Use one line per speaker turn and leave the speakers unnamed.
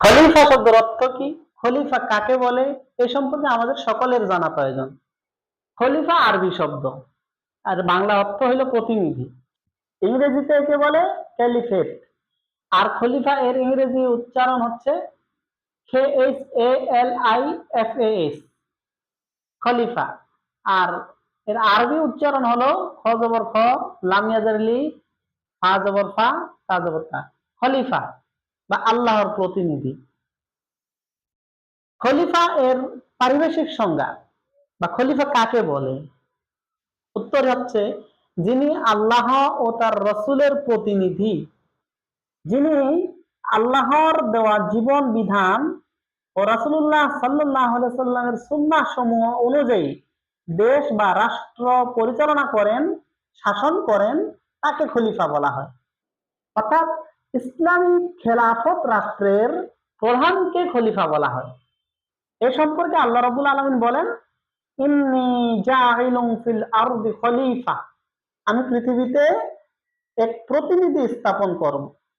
খলিফা শব্দের অর্থ কি? খলিফা কাকে বলে? এ সম্পর্কে আমাদের সকলের জানা প্রয়োজন। খলিফা আরবি শব্দ। আর বাংলা অর্থ হইল প্রতিনিধি। ইংরেজিতে একে বলে ক্যালিফেট আর খলিফা এর ইংরেজি উচ্চারণ হচ্ছে খলিফা। আর এর আরবি উচ্চারণ হলো খ জবর খ ফা জবর ফা, তা জবর খলিফা। বা আল্লাহর প্রতিনিধি। খলিফা এর পারিবেশিক সংজ্ঞা বা খলিফা কাকে বলে? উত্তর হচ্ছে, যিনি আল্লাহ ও তার রসুলের প্রতিনিধি, যিনি আল্লাহর দেওয়া জীবন বিধান ও রাসুল্লাহ সাল্লাহ সাল্লামের সুন্নাহ সমূহ অনুযায়ী দেশ বা রাষ্ট্র পরিচালনা করেন, শাসন করেন, তাকে খলিফা বলা হয়। অর্থাৎ ইসলামী খেলাফত রাষ্ট্রের প্রধানকে খলিফা বলা হয়। এ সম্পর্কে আল্লাহ রবুল আলমিন বলেন আমি পৃথিবীতে এক প্রতিনিধি স্থাপন করব।